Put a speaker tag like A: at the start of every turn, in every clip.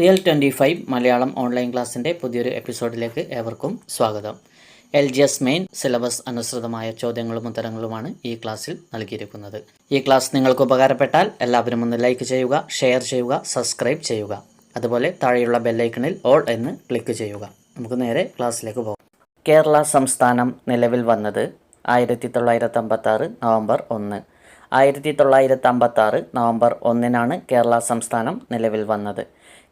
A: Real twenty five Malayalam online ക്ലാസ്സിന്റെ പുതിയൊരു എപ്പിസോഡിലേക്ക് ഏവർക്കും സ്വാഗതം. L G S main syllabus അനുസൃതമായ ചോദ്യങ്ങളും ഉത്തരങ്ങളുമാണ് ഈ ക്ലാസ്സിൽ നൽകിയിരിക്കുന്നത്. ഈ ക്ലാസ് നിങ്ങൾക്ക് ഉപകാരപ്പെട്ടാൽ എല്ലാവരും ഒന്ന് ലൈക്ക് ചെയ്യുക ഷെയർ ചെയ്യുക സബ്സ്ക്രൈബ് ചെയ്യുക. അതുപോലെ താഴെയുള്ള ബെല്ലൈക്കണിൽ ഓൾ എന്ന് ക്ലിക്ക് ചെയ്യുക. നമുക്ക് നേരെ ക്ലാസ്സിലേക്ക് പോകാം. കേരള സംസ്ഥാനം നിലവിൽ വന്നത് ആയിരത്തി തൊള്ളായിരത്തി അമ്പത്താറ് നവംബർ ഒന്ന്. ആയിരത്തി തൊള്ളായിരത്തി അമ്പത്താറ് നവംബർ ഒന്നിനാണ് കേരള സംസ്ഥാനം നിലവിൽ വന്നത്.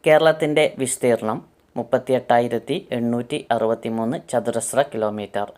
A: കേരളത്തിന്റെ വിസ്തീർണം മുപ്പത്തിയെട്ടായിരത്തി എണ്ണൂറ്റി അറുപത്തി മൂന്ന് ചതുരശ്ര കിലോമീറ്റർ.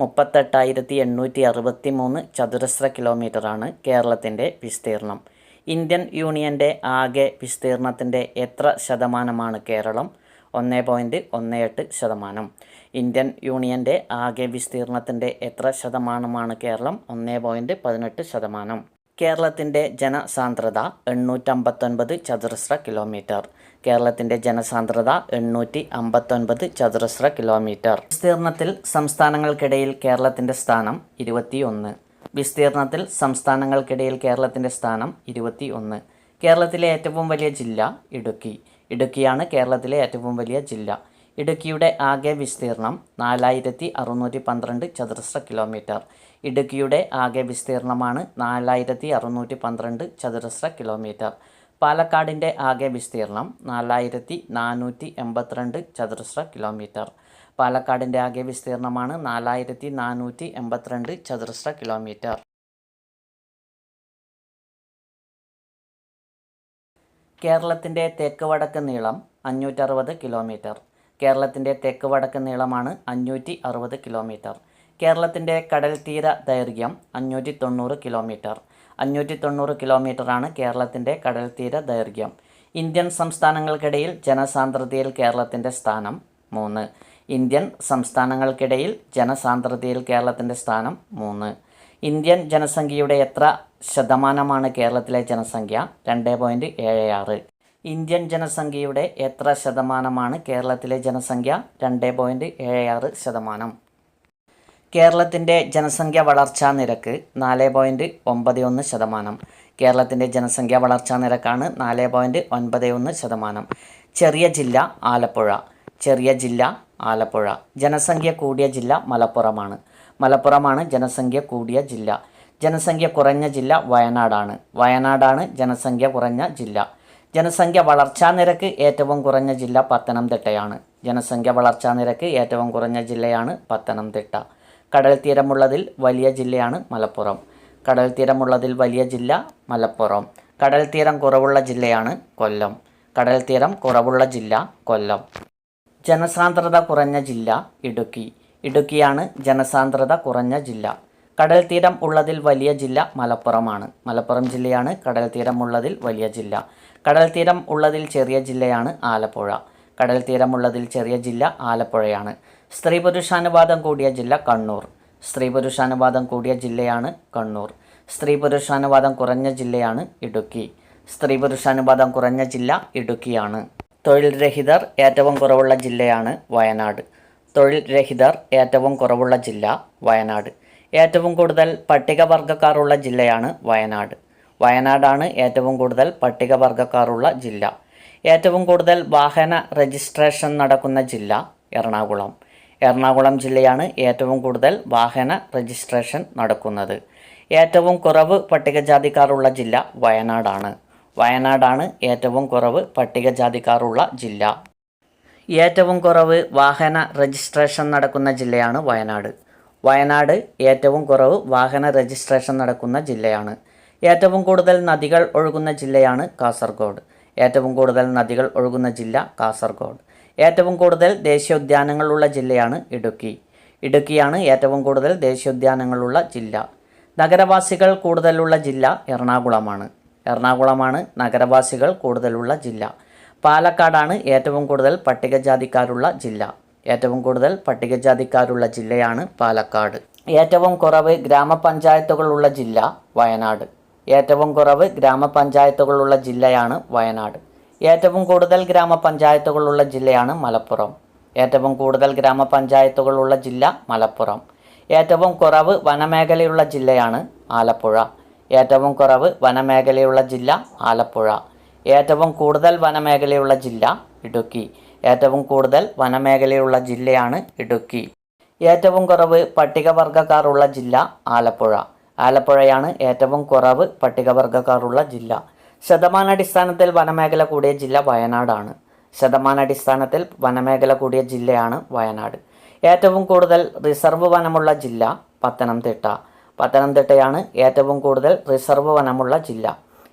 A: മുപ്പത്തെട്ടായിരത്തി എണ്ണൂറ്റി അറുപത്തി മൂന്ന് ചതുരശ്ര കിലോമീറ്ററാണ് കേരളത്തിന്റെ വിസ്തീർണം. ഇന്ത്യൻ യൂണിയന്റെ ആകെ വിസ്തീർണത്തിന്റെ എത്ര ശതമാനമാണ് കേരളം? ഒന്ന് പോയിന്റ് ഒന്ന് എട്ട് ശതമാനം. ഇന്ത്യൻ യൂണിയന്റെ ആകെ വിസ്തീർണത്തിന്റെ എത്ര ശതമാനമാണ് കേരളം? ഒന്ന് പോയിന്റ് പതിനെട്ട് ശതമാനം. കേരളത്തിന്റെ ജനസാന്ദ്രത എണ്ണൂറ്റമ്പത്തൊൻപത് ചതുരശ്ര കിലോമീറ്റർ. കേരളത്തിന്റെ ജനസാന്ദ്രത എണ്ണൂറ്റി അമ്പത്തൊൻപത് ചതുരശ്ര കിലോമീറ്റർ. വിസ്തീർണത്തിൽ സംസ്ഥാനങ്ങൾക്കിടയിൽ കേരളത്തിന്റെ സ്ഥാനം ഇരുപത്തിയൊന്ന്. വിസ്തീർണത്തിൽ സംസ്ഥാനങ്ങൾക്കിടയിൽ കേരളത്തിന്റെ സ്ഥാനം ഇരുപത്തി ഒന്ന് കേരളത്തിലെ ഏറ്റവും വലിയ ജില്ല ഇടുക്കി. ഇടുക്കിയാണ് കേരളത്തിലെ ഏറ്റവും വലിയ ജില്ല. ഇടുക്കിയുടെ ആകെ വിസ്തീർണം നാലായിരത്തി അറുന്നൂറ്റി പന്ത്രണ്ട് ചതുരശ്ര കിലോമീറ്റർ. ഇടുക്കിയുടെ ആകെ വിസ്തീർണമാണ് നാലായിരത്തി അറുന്നൂറ്റി പന്ത്രണ്ട് ചതുരശ്ര കിലോമീറ്റർ. പാലക്കാടിന്റെ ആകെ വിസ്തീർണം നാലായിരത്തി നാനൂറ്റി എൺപത്തിരണ്ട് ചതുരശ്ര കിലോമീറ്റർ. പാലക്കാടിന്റെ ആകെ വിസ്തീർണമാണ് നാലായിരത്തി നാനൂറ്റി എൺപത്തിരണ്ട് ചതുരശ്ര കിലോമീറ്റർ. കേരളത്തിന്റെ തെക്ക് വടക്ക് നീളം അഞ്ഞൂറ്ററുപത് കിലോമീറ്റർ. കേരളത്തിന്റെ തെക്ക് വടക്ക് നീളമാണ് അഞ്ഞൂറ്റി അറുപത് കിലോമീറ്റർ. കേരളത്തിന്റെ കടൽ തീര ദൈർഘ്യം അഞ്ഞൂറ്റി തൊണ്ണൂറ് കിലോമീറ്റർ. അഞ്ഞൂറ്റി തൊണ്ണൂറ് കിലോമീറ്ററാണ് കേരളത്തിന്റെ കടൽ തീര ദൈർഘ്യം. ഇന്ത്യൻ സംസ്ഥാനങ്ങൾക്കിടയിൽ ജനസാന്ദ്രതയിൽ കേരളത്തിന്റെ സ്ഥാനം മൂന്ന്. ഇന്ത്യൻ സംസ്ഥാനങ്ങൾക്കിടയിൽ ജനസാന്ദ്രതയിൽ കേരളത്തിന്റെ സ്ഥാനം മൂന്ന്. ഇന്ത്യൻ ജനസംഖ്യയുടെ എത്ര ശതമാനമാണ് കേരളത്തിലെ ജനസംഖ്യ? രണ്ട് പോയിന്റ് ഏഴ് ആറ്. ഇന്ത്യൻ ജനസംഖ്യയുടെ എത്ര ശതമാനമാണ് കേരളത്തിലെ ജനസംഖ്യ? രണ്ട് പോയിന്റ് ഏഴ് ആറ് ശതമാനം. കേരളത്തിന്റെ ജനസംഖ്യ വളർച്ചാ നിരക്ക് നാല് പോയിന്റ് ഒമ്പത് ഒന്ന് ശതമാനം. കേരളത്തിന്റെ ജനസംഖ്യ വളർച്ചാ നിരക്കാണ് നാല് പോയിന്റ് ഒൻപത് ഒന്ന് ശതമാനം. ചെറിയ ജില്ല ആലപ്പുഴ. ചെറിയ ജില്ല ആലപ്പുഴ. ജനസംഖ്യ കൂടിയ ജില്ല മലപ്പുറമാണ്. മലപ്പുറമാണ് ജനസംഖ്യ കൂടിയ ജില്ല. ജനസംഖ്യ കുറഞ്ഞ ജില്ല വയനാടാണ്. വയനാടാണ് ജനസംഖ്യ കുറഞ്ഞ ജില്ല. ജനസംഖ്യ വളർച്ചാ നിരക്ക് ഏറ്റവും കുറഞ്ഞ ജില്ല പത്തനംതിട്ടയാണ്. ജനസംഖ്യ വളർച്ചാ നിരക്ക് ഏറ്റവും കുറഞ്ഞ ജില്ലയാണ് പത്തനംതിട്ട. കടൽ തീരമുള്ളതിൽ വലിയ ജില്ലയാണ് മലപ്പുറം. കടൽ തീരമുള്ളതിൽ വലിയ ജില്ല മലപ്പുറം. കടൽ തീരം കുറവുള്ള ജില്ലയാണ് കൊല്ലം. കടൽ തീരം കുറവുള്ള ജില്ല കൊല്ലം. ജനസാന്ദ്രത കുറഞ്ഞ ജില്ല ഇടുക്കി. ഇടുക്കിയാണ് ജനസാന്ദ്രത കുറഞ്ഞ ജില്ല. കടൽ തീരം ഉള്ളതിൽ വലിയ ജില്ല മലപ്പുറമാണ്. മലപ്പുറം ജില്ലയാണ് കടൽ തീരം ഉള്ളതിൽ വലിയ ജില്ല. കടൽ തീരം ഉള്ളതിൽ ചെറിയ ജില്ലയാണ് ആലപ്പുഴ. കടൽ തീരമുള്ളതിൽ ചെറിയ ജില്ല ആലപ്പുഴയാണ്. സ്ത്രീ പുരുഷാനുപാതം കൂടിയ ജില്ല കണ്ണൂർ. സ്ത്രീ പുരുഷാനുപാതം കൂടിയ ജില്ലയാണ് കണ്ണൂർ. സ്ത്രീ പുരുഷാനുപാതം കുറഞ്ഞ ജില്ലയാണ് ഇടുക്കി. സ്ത്രീ പുരുഷാനുപാതം കുറഞ്ഞ ജില്ല ഇടുക്കിയാണ്. തൊഴിൽ രഹിതർ ഏറ്റവും കുറവുള്ള ജില്ലയാണ് വയനാട്. തൊഴിൽ രഹിതർ ഏറ്റവും കുറവുള്ള ജില്ല വയനാട്. ഏറ്റവും കൂടുതൽ പട്ടികവർഗക്കാരുള്ള ജില്ലയാണ് വയനാട്. വയനാടാണ് ഏറ്റവും കൂടുതൽ പട്ടികവർഗക്കാരുള്ള ജില്ല. ഏറ്റവും കൂടുതൽ വാഹന രജിസ്ട്രേഷൻ നടക്കുന്ന ജില്ല എറണാകുളം. എറണാകുളം ജില്ലയാണ് ഏറ്റവും കൂടുതൽ വാഹന രജിസ്ട്രേഷൻ നടക്കുന്നത്. ഏറ്റവും കുറവ് പട്ടികജാതിക്കാരുള്ള ജില്ല വയനാടാണ്. വയനാടാണ് ഏറ്റവും കുറവ് പട്ടികജാതിക്കാരുള്ള ജില്ല. ഏറ്റവും കുറവ് വാഹന രജിസ്ട്രേഷൻ നടക്കുന്ന ജില്ലയാണ് വയനാട്. വയനാട് ഏറ്റവും കുറവ് വാഹന രജിസ്ട്രേഷൻ നടക്കുന്ന ജില്ലയാണ്. ഏറ്റവും കൂടുതൽ നദികൾ ഒഴുകുന്ന ജില്ലയാണ് കാസർഗോഡ്. ഏറ്റവും കൂടുതൽ നദികൾ ഒഴുകുന്ന ജില്ല കാസർഗോഡ്. ഏറ്റവും കൂടുതൽ ദേശീയോദ്യാനങ്ങളുള്ള ജില്ലയാണ് ഇടുക്കി. ഇടുക്കിയാണ് ഏറ്റവും കൂടുതൽ ദേശീയോദ്യാനങ്ങളുള്ള ജില്ല. നഗരവാസികൾ കൂടുതലുള്ള ജില്ല എറണാകുളമാണ്. എറണാകുളമാണ് നഗരവാസികൾ കൂടുതലുള്ള ജില്ല. പാലക്കാടാണ് ഏറ്റവും കൂടുതൽ പട്ടികജാതിക്കാരുള്ള ജില്ല. ഏറ്റവും കൂടുതൽ പട്ടികജാതിക്കാരുള്ള ജില്ലയാണ് പാലക്കാട്. ഏറ്റവും കുറവ് ഗ്രാമപഞ്ചായത്തുകളുള്ള ജില്ല വയനാട്. ഏറ്റവും കുറവ് ഗ്രാമപഞ്ചായത്തുകളുള്ള ജില്ലയാണ് വയനാട്. ഏറ്റവും കൂടുതൽ ഗ്രാമപഞ്ചായത്തുകളുള്ള ജില്ലയാണ് മലപ്പുറം. ഏറ്റവും കൂടുതൽ ഗ്രാമപഞ്ചായത്തുകളുള്ള ജില്ല മലപ്പുറം. ഏറ്റവും കുറവ് വനമേഖലയുള്ള ജില്ലയാണ് ആലപ്പുഴ. ഏറ്റവും കുറവ് വനമേഖലയുള്ള ജില്ല ആലപ്പുഴ. ഏറ്റവും കൂടുതൽ വനമേഖലയുള്ള ജില്ല ഇടുക്കി. ഏറ്റവും കൂടുതൽ വനമേഖലയുള്ള ജില്ലയാണ് ഇടുക്കി. ഏറ്റവും കുറവ് പട്ടികവർഗക്കാർ ഉള്ള ജില്ല ആലപ്പുഴ. ആലപ്പുഴയാണ് ഏറ്റവും കുറവ് പട്ടികവർഗക്കാരുള്ള ജില്ല. ശതമാനാടിസ്ഥാനത്തിൽ വനമേഖല കൂടിയ ജില്ല വയനാടാണ്. ശതമാനാടിസ്ഥാനത്തിൽ വനമേഖല കൂടിയ ജില്ലയാണ് വയനാട്. ഏറ്റവും കൂടുതൽ റിസർവ് വനമുള്ള ജില്ല പത്തനംതിട്ട. പത്തനംതിട്ടയാണ് ഏറ്റവും കൂടുതൽ റിസർവ് വനമുള്ള ജില്ല.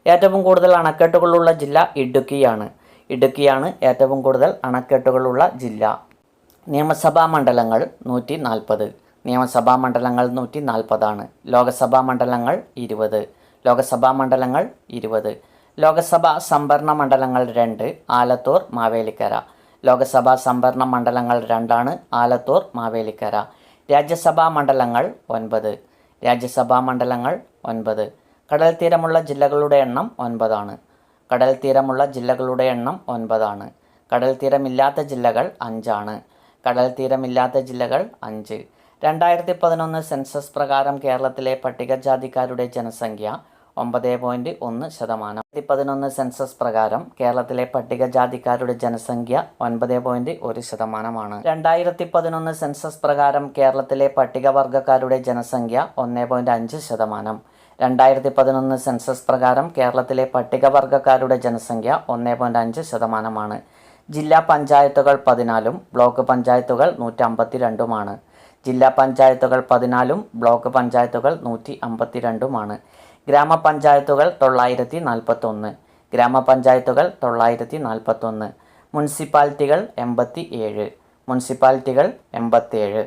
A: ഏറ്റവും കൂടുതൽ അണക്കെട്ടുകളുള്ള ജില്ല ഇടുക്കിയാണ്. ഇടുക്കിയാണ് ഏറ്റവും കൂടുതൽ അണക്കെട്ടുകളുള്ള ജില്ല. നിയമസഭാ മണ്ഡലങ്ങൾ നൂറ്റി നാൽപ്പത് നിയമസഭാ മണ്ഡലങ്ങൾ നൂറ്റി നാൽപ്പതാണ് ലോകസഭാ മണ്ഡലങ്ങൾ ഇരുപത്. ലോകസഭാ മണ്ഡലങ്ങൾ ഇരുപത്. ലോകസഭാ സംഭരണ മണ്ഡലങ്ങൾ രണ്ട് ആലത്തൂർ മാവേലിക്കര. ലോകസഭാ സംഭരണ മണ്ഡലങ്ങൾ രണ്ടാണ് ആലത്തൂർ മാവേലിക്കര. രാജ്യസഭാ മണ്ഡലങ്ങൾ ഒൻപത്. രാജ്യസഭാ മണ്ഡലങ്ങൾ ഒൻപത്. കടൽ തീരമുള്ള ജില്ലകളുടെ എണ്ണം ഒൻപതാണ്. കടൽ തീരമുള്ള ജില്ലകളുടെ എണ്ണം ഒൻപതാണ്. കടൽ തീരമില്ലാത്ത ജില്ലകൾ അഞ്ചാണ്. കടൽ തീരമില്ലാത്ത ജില്ലകൾ അഞ്ച്. രണ്ടായിരത്തി പതിനൊന്ന് സെൻസസ് പ്രകാരം കേരളത്തിലെ പട്ടികജാതിക്കാരുടെ ജനസംഖ്യ ഒമ്പത് പോയിന്റ് ഒന്ന് ശതമാനം. പതിനൊന്ന് സെൻസസ് പ്രകാരം കേരളത്തിലെ പട്ടികജാതിക്കാരുടെ ജനസംഖ്യ ഒൻപത് പോയിന്റ് ഒരു ശതമാനമാണ്. രണ്ടായിരത്തി പതിനൊന്ന് സെൻസസ് പ്രകാരം കേരളത്തിലെ പട്ടികവർഗക്കാരുടെ ജനസംഖ്യ ഒന്ന് പോയിന്റ് അഞ്ച് ശതമാനം. രണ്ടായിരത്തി പതിനൊന്ന് സെൻസസ് പ്രകാരം കേരളത്തിലെ പട്ടികവർഗക്കാരുടെ ജനസംഖ്യ ഒന്ന് പോയിന്റ് അഞ്ച് ശതമാനമാണ്. ജില്ലാ പഞ്ചായത്തുകൾ പതിനാലും ബ്ലോക്ക് പഞ്ചായത്തുകൾ നൂറ്റമ്പത്തി രണ്ടുമാണ് ജില്ലാ പഞ്ചായത്തുകൾ പതിനാലും ബ്ലോക്ക് പഞ്ചായത്തുകൾ നൂറ്റി അമ്പത്തി രണ്ടുമാണ് ഗ്രാമപഞ്ചായത്തുകൾ തൊള്ളായിരത്തി നാൽപ്പത്തൊന്ന് ഗ്രാമപഞ്ചായത്തുകൾ തൊള്ളായിരത്തി നാൽപ്പത്തൊന്ന് മുനിസിപ്പാലിറ്റികൾ എൺപത്തി ഏഴ് മുനിസിപ്പാലിറ്റികൾ എൺപത്തിയേഴ്.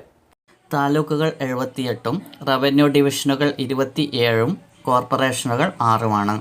A: താലൂക്കുകൾ എഴുപത്തിയെട്ടും റവന്യൂ ഡിവിഷനുകൾ ഇരുപത്തി ഏഴും കോർപ്പറേഷനുകൾ ആറുമാണ്.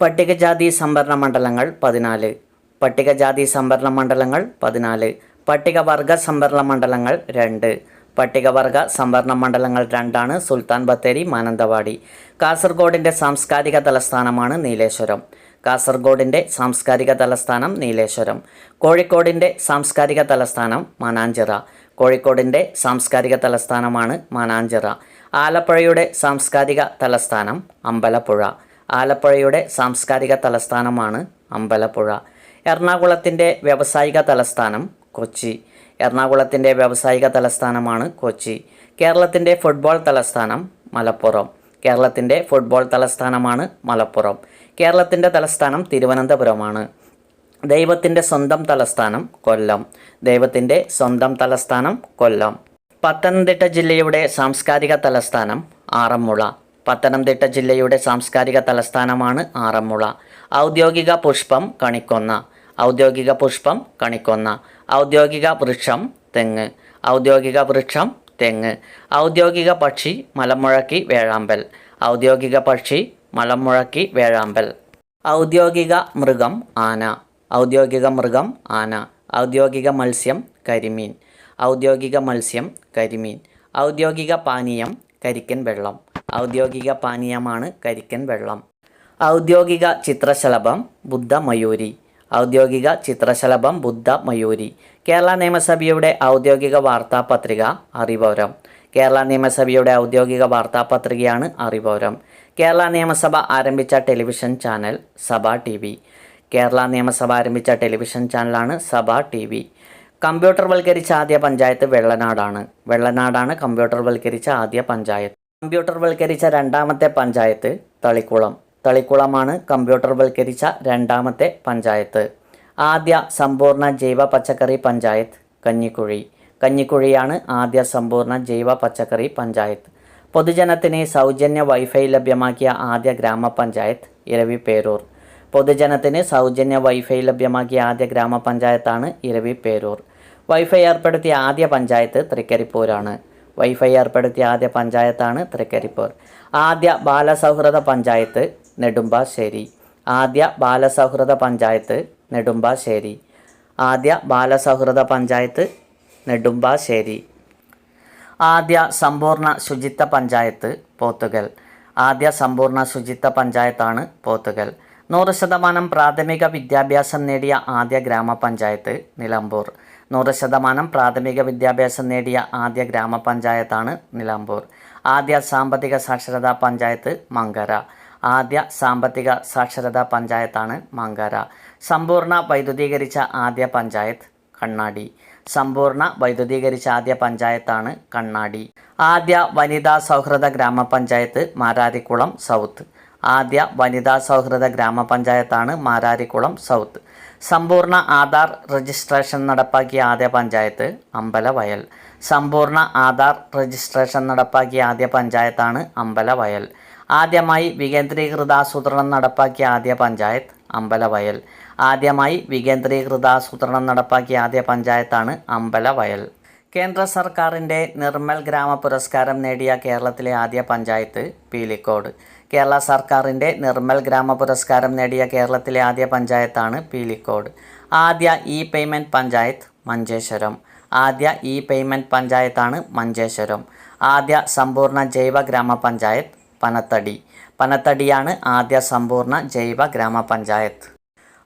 A: പട്ടികജാതി സംവരണ മണ്ഡലങ്ങൾ പതിനാല്. പട്ടികജാതി സംവരണ മണ്ഡലങ്ങൾ പതിനാല്. പട്ടികവർഗ സംവരണ മണ്ഡലങ്ങൾ രണ്ട്. പട്ടികവർഗ സംവരണ മണ്ഡലങ്ങൾ രണ്ടാണ് സുൽത്താൻ ബത്തേരി മാനന്തവാടി. കാസർഗോഡിന്റെ സാംസ്കാരിക തലസ്ഥാനമാണ് നീലേശ്വരം. കാസർഗോഡിന്റെ സാംസ്കാരിക തലസ്ഥാനം നീലേശ്വരം. കോഴിക്കോടിന്റെ സാംസ്കാരിക തലസ്ഥാനം മാനാഞ്ചിറ. കോഴിക്കോടിന്റെ സാംസ്കാരിക തലസ്ഥാനമാണ് മാനാഞ്ചിറ. ആലപ്പുഴയുടെ സാംസ്കാരിക തലസ്ഥാനം അമ്പലപ്പുഴ. ആലപ്പുഴയുടെ സാംസ്കാരിക തലസ്ഥാനമാണ് അമ്പലപ്പുഴ. എറണാകുളത്തിന്റെ വ്യാവസായിക തലസ്ഥാനം കൊച്ചി. എറണാകുളത്തിന്റെ വ്യാവസായിക തലസ്ഥാനമാണ് കൊച്ചി. കേരളത്തിന്റെ ഫുട്ബോൾ തലസ്ഥാനം മലപ്പുറം. കേരളത്തിന്റെ ഫുട്ബോൾ തലസ്ഥാനമാണ് മലപ്പുറം. കേരളത്തിന്റെ തലസ്ഥാനം തിരുവനന്തപുരമാണ്. ദൈവത്തിന്റെ സ്വന്തം തലസ്ഥാനം കൊല്ലം. ദൈവത്തിന്റെ സ്വന്തം തലസ്ഥാനം കൊല്ലം. പത്തനംതിട്ട ജില്ലയുടെ സാംസ്കാരിക തലസ്ഥാനം ആറന്മുള. പത്തനംതിട്ട ജില്ലയുടെ സാംസ്കാരിക തലസ്ഥാനമാണ് ആറന്മുള. ഔദ്യോഗിക പുഷ്പം കണിക്കൊന്ന. ഔദ്യോഗിക പുഷ്പം കണിക്കൊന്ന. ഔദ്യോഗിക വൃക്ഷം തെങ്ങ്. ഔദ്യോഗിക വൃക്ഷം തെങ്ങ്. ഔദ്യോഗിക പക്ഷി മലമുഴക്കി വേഴാമ്പൽ. ഔദ്യോഗിക പക്ഷി മലമുഴക്കി വേഴാമ്പൽ. ഔദ്യോഗിക മൃഗം ആന. ഔദ്യോഗിക മൃഗം ആന. ഔദ്യോഗിക മത്സ്യം കരിമീൻ. ഔദ്യോഗിക മത്സ്യം കരിമീൻ. ഔദ്യോഗിക പാനീയം കരിക്കൻ വെള്ളം. ഔദ്യോഗിക പാനീയമാണ് കരിക്കൻ വെള്ളം. ഔദ്യോഗിക ചിത്രശലഭം ബുദ്ധമയൂരി. ഔദ്യോഗിക ചിത്രശലഭം ബുദ്ധ മയൂരി. കേരള നിയമസഭയുടെ ഔദ്യോഗിക വാർത്താപത്രിക അറിവോരം. കേരള നിയമസഭയുടെ ഔദ്യോഗിക വാർത്താപത്രികയാണ് അറിവോരം. കേരള നിയമസഭ ആരംഭിച്ച television channel Sabha T V. Kerala നിയമസഭ ആരംഭിച്ച ടെലിവിഷൻ ചാനലാണ് സഭ ടി വി. കമ്പ്യൂട്ടർവൽക്കരിച്ച ആദ്യ പഞ്ചായത്ത് വെള്ളനാടാണ്. വെള്ളനാടാണ് കമ്പ്യൂട്ടർവൽക്കരിച്ച ആദ്യ പഞ്ചായത്ത്. കമ്പ്യൂട്ടർവൽക്കരിച്ച രണ്ടാമത്തെ പഞ്ചായത്ത് തളിക്കുളം. തളിക്കുളമാണ് കമ്പ്യൂട്ടർവൽക്കരിച്ച രണ്ടാമത്തെ പഞ്ചായത്ത്. ആദ്യ സമ്പൂർണ ജൈവ പച്ചക്കറി പഞ്ചായത്ത് കഞ്ഞിക്കുഴി. കഞ്ഞിക്കുഴിയാണ് ആദ്യ സമ്പൂർണ ജൈവ പച്ചക്കറി പഞ്ചായത്ത്. പൊതുജനത്തിന് സൗജന്യ വൈഫൈ ലഭ്യമാക്കിയ ആദ്യ ഗ്രാമപഞ്ചായത്ത് ഇരവിപേരൂർ പൊതുജനത്തിന് സൗജന്യ വൈഫൈ ലഭ്യമാക്കിയ ആദ്യ ഗ്രാമപഞ്ചായത്താണ് ഇരവിപേരൂർ വൈഫൈ ഏർപ്പെടുത്തിയ ആദ്യ പഞ്ചായത്ത് തൃക്കരിപ്പൂരാണ്. വൈഫൈ ഏർപ്പെടുത്തിയ ആദ്യ പഞ്ചായത്താണ് തൃക്കരിപ്പൂർ. ആദ്യ ബാലസൗഹൃദ പഞ്ചായത്ത് നെടുമ്പാശ്ശേരി. ആദ്യ ബാലസൗഹൃദ പഞ്ചായത്ത് നെടുമ്പാശ്ശേരി. ആദ്യ ബാലസൗഹൃദ പഞ്ചായത്ത് നെടുമ്പാശ്ശേരി. ആദ്യ സമ്പൂർണ ശുചിത്വ പഞ്ചായത്ത് പോത്തുകൽ. ആദ്യ സമ്പൂർണ ശുചിത്വ പഞ്ചായത്താണ് പോത്തുകൽ. നൂറ് ശതമാനം പ്രാഥമിക വിദ്യാഭ്യാസം നേടിയ ആദ്യ ഗ്രാമപഞ്ചായത്ത് നിലമ്പൂർ. നൂറ് ശതമാനം പ്രാഥമിക വിദ്യാഭ്യാസം നേടിയ ആദ്യ ഗ്രാമപഞ്ചായത്താണ് നിലമ്പൂർ. ആദ്യ സാമ്പത്തിക സാക്ഷരതാ പഞ്ചായത്ത് മങ്കര. ആദ്യ സാമ്പത്തിക സാക്ഷരതാ പഞ്ചായത്താണ് മാങ്കാര. സമ്പൂർണ വൈദ്യുതീകരിച്ച ആദ്യ പഞ്ചായത്ത് കണ്ണാടി. സമ്പൂർണ വൈദ്യുതീകരിച്ച ആദ്യ പഞ്ചായത്താണ് കണ്ണാടി. ആദ്യ വനിതാ സൗഹൃദ ഗ്രാമപഞ്ചായത്ത് മാരാരിക്കുളം സൗത്ത്. ആദ്യ വനിതാ സൗഹൃദ ഗ്രാമപഞ്ചായത്താണ് മാരാരിക്കുളം സൗത്ത്. സമ്പൂർണ ആധാർ രജിസ്ട്രേഷൻ നടപ്പാക്കിയ ആദ്യ പഞ്ചായത്ത് അമ്പലവയൽ. സമ്പൂർണ ആധാർ രജിസ്ട്രേഷൻ നടപ്പാക്കിയ ആദ്യ പഞ്ചായത്താണ് അമ്പലവയൽ. ആദ്യമായി വികേന്ദ്രീകൃത ആസൂത്രണം നടപ്പാക്കിയ ആദ്യ പഞ്ചായത്ത് അമ്പലവയൽ. ആദ്യമായി വികേന്ദ്രീകൃത ആസൂത്രണം നടപ്പാക്കിയ ആദ്യ പഞ്ചായത്താണ് അമ്പലവയൽ. കേന്ദ്ര സർക്കാരിന്റെ നിർമ്മൽ ഗ്രാമ പുരസ്കാരം നേടിയ കേരളത്തിലെ ആദ്യ പഞ്ചായത്ത് പീലിക്കോട്. കേരള സർക്കാരിന്റെ നിർമ്മൽ ഗ്രാമ പുരസ്കാരം നേടിയ കേരളത്തിലെ ആദ്യ പഞ്ചായത്താണ് പീലിക്കോട്. ആദ്യ ഇ പേയ്മെന്റ് പഞ്ചായത്ത് മഞ്ചേശ്വരം. ആദ്യ ഇ പേയ്മെന്റ് പഞ്ചായത്താണ് മഞ്ചേശ്വരം. ആദ്യ സമ്പൂർണ ജൈവ ഗ്രാമപഞ്ചായത്ത് പനത്തടി. പനത്തടിയാണ് ആദ്യ സമ്പൂർണ ജൈവ ഗ്രാമപഞ്ചായത്ത്.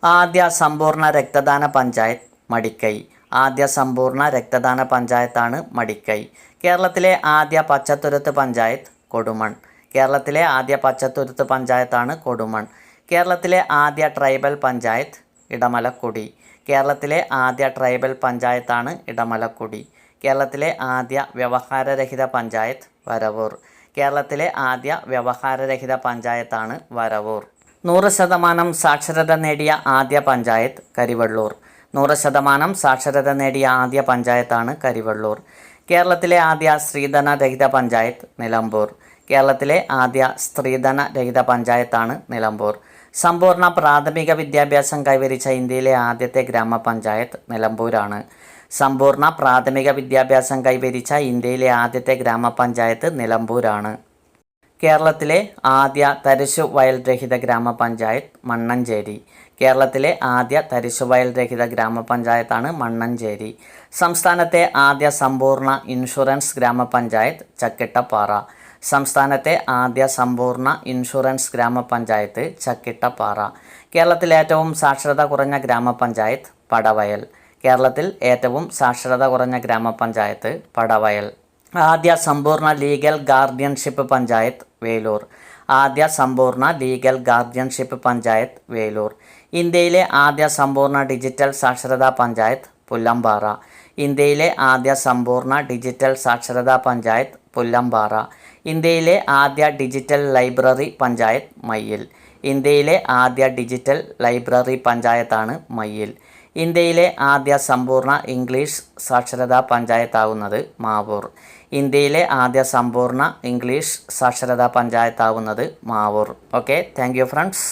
A: ആദ്യ സമ്പൂർണ രക്തദാന പഞ്ചായത്ത് മടിക്കൈ. ആദ്യ സമ്പൂർണ രക്തദാന പഞ്ചായത്താണ് മടിക്കൈ. കേരളത്തിലെ ആദ്യ പച്ചത്തുരുത്ത് പഞ്ചായത്ത് കൊടുമൺ. കേരളത്തിലെ ആദ്യ പച്ചത്തുരുത്ത് പഞ്ചായത്താണ് കൊടുമൺ. കേരളത്തിലെ ആദ്യ ട്രൈബൽ പഞ്ചായത്ത് ഇടമലക്കുടി. കേരളത്തിലെ ആദ്യ ട്രൈബൽ പഞ്ചായത്താണ് ഇടമലക്കുടി. കേരളത്തിലെ ആദ്യ വ്യവഹാരരഹിത പഞ്ചായത്ത് വരവൂർ. കേരളത്തിലെ ആദ്യ വ്യവഹാരരഹിത പഞ്ചായത്താണ് വരവൂർ. നൂറ് ശതമാനം സാക്ഷരത നേടിയ ആദ്യ പഞ്ചായത്ത് കരിവള്ളൂർ. നൂറ് ശതമാനം സാക്ഷരത നേടിയ ആദ്യ പഞ്ചായത്താണ് കരിവള്ളൂർ. കേരളത്തിലെ ആദ്യ സ്ത്രീധന രഹിത പഞ്ചായത്ത് നിലമ്പൂർ. കേരളത്തിലെ ആദ്യ സ്ത്രീധന രഹിത പഞ്ചായത്താണ് നിലമ്പൂർ. സമ്പൂർണ പ്രാഥമിക വിദ്യാഭ്യാസം കൈവരിച്ച ഇന്ത്യയിലെ ആദ്യത്തെ ഗ്രാമപഞ്ചായത്ത് നിലമ്പൂരാണ്. സമ്പൂർണ പ്രാഥമിക വിദ്യാഭ്യാസം കൈവരിച്ച ഇന്ത്യയിലെ ആദ്യത്തെ ഗ്രാമപഞ്ചായത്ത് നിലമ്പൂരാണ്. കേരളത്തിലെ ആദ്യ തരിശു വയൽ രഹിത ഗ്രാമപഞ്ചായത്ത് മണ്ണഞ്ചേരി. കേരളത്തിലെ ആദ്യ തരിശു വയൽ രഹിത ഗ്രാമപഞ്ചായത്താണ് മണ്ണഞ്ചേരി. സംസ്ഥാനത്തെ ആദ്യ സമ്പൂർണ ഇൻഷുറൻസ് ഗ്രാമപഞ്ചായത്ത് ചക്കിട്ടപ്പാറ. സംസ്ഥാനത്തെ ആദ്യ സമ്പൂർണ ഇൻഷുറൻസ് ഗ്രാമപഞ്ചായത്ത് ചക്കിട്ടപ്പാറ. കേരളത്തിലേറ്റവും സാക്ഷരത കുറഞ്ഞ ഗ്രാമപഞ്ചായത്ത് പടവയൽ. കേരളത്തിൽ ഏറ്റവും സാക്ഷരത കുറഞ്ഞ ഗ്രാമപഞ്ചായത്ത് പടവയൽ. ആദ്യ സമ്പൂർണ ലീഗൽ ഗാർഡിയൻഷിപ്പ് പഞ്ചായത്ത് വേലൂർ. ആദ്യ സമ്പൂർണ ലീഗൽ ഗാർഡിയൻഷിപ്പ് പഞ്ചായത്ത് വേലൂർ. ഇന്ത്യയിലെ ആദ്യ സമ്പൂർണ ഡിജിറ്റൽ സാക്ഷരതാ പഞ്ചായത്ത് പുല്ലമ്പാറ. ഇന്ത്യയിലെ ആദ്യ സമ്പൂർണ ഡിജിറ്റൽ സാക്ഷരതാ പഞ്ചായത്ത് പുല്ലമ്പാറ. ഇന്ത്യയിലെ ആദ്യ ഡിജിറ്റൽ ലൈബ്രറി പഞ്ചായത്ത് മയ്യിൽ. ഇന്ത്യയിലെ ആദ്യ ഡിജിറ്റൽ ലൈബ്രറി പഞ്ചായത്താണ് മയ്യിൽ. ഇന്ത്യയിലെ ആദ്യ സമ്പൂർണ ഇംഗ്ലീഷ് സാക്ഷരതാ പഞ്ചായത്താവുന്നത് മാവൂർ. ഇന്ത്യയിലെ ആദ്യ സമ്പൂർണ ഇംഗ്ലീഷ് സാക്ഷരതാ പഞ്ചായത്താവുന്നത് മാവൂർ. Okay thank friends